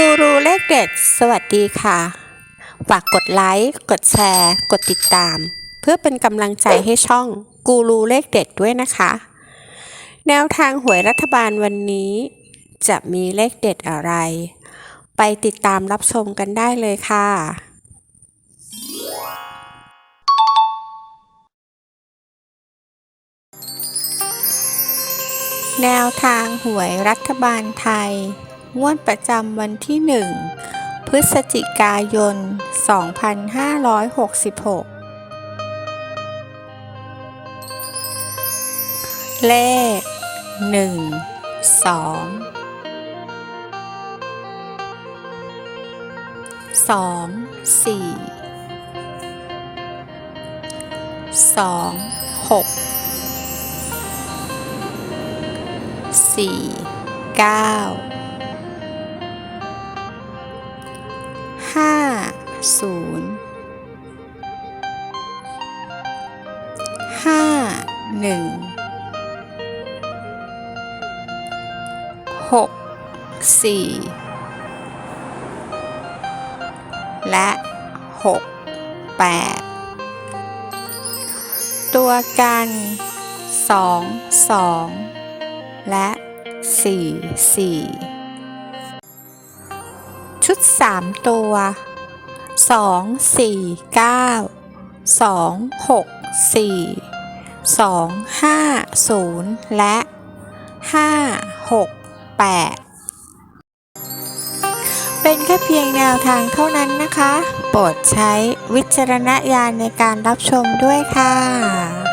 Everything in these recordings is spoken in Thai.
กูรูเลขเด็ด สวัสดีค่ะ ฝากกดไลค์ กดแชร์ กดติดตาม เพื่อเป็นกำลังใจให้ช่องกูรูเลขเด็ดด้วยนะคะ แนวทางหวยรัฐบาลวันนี้ จะมีเลขเด็ดอะไร ไปติดตามรับชมกันได้เลยค่ะ แนวทางหวยรัฐบาลไทย งวดประจำวันที่ 1 พฤศจิกายน 2566 เลข 1 2 2 4 2 6 4 9 ห้าศูนย์ห้าหนึ่งหกสี่และหกแปดตัวกันสองสองและ4 4 ชุด 3 ตัว 2 4 9 2 6 4 2 5 0 และ 5 6 8 เป็นแค่เพียงแนวทางเท่านั้นนะคะ โปรดใช้วิจารณญาณในการรับชมด้วยค่ะ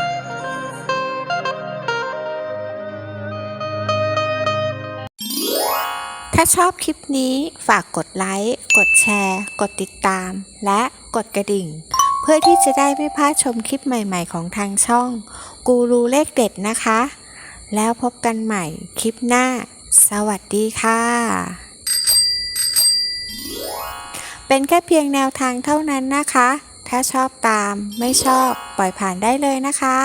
ถ้าชอบคลิปนี้ฝากกดไลค์ กดแชร์ กดติดตาม และกดกระดิ่ง เพื่อที่จะได้ไม่พลาดชมคลิปใหม่ๆของทางช่อง กูรูเลขเด็ดนะคะ แล้วพบกันใหม่คลิปหน้า สวัสดีค่ะ เป็นแค่เพียงแนวทางเท่านั้นนะคะ ถ้าชอบตามไม่ชอบปล่อยผ่านได้เลยนะคะ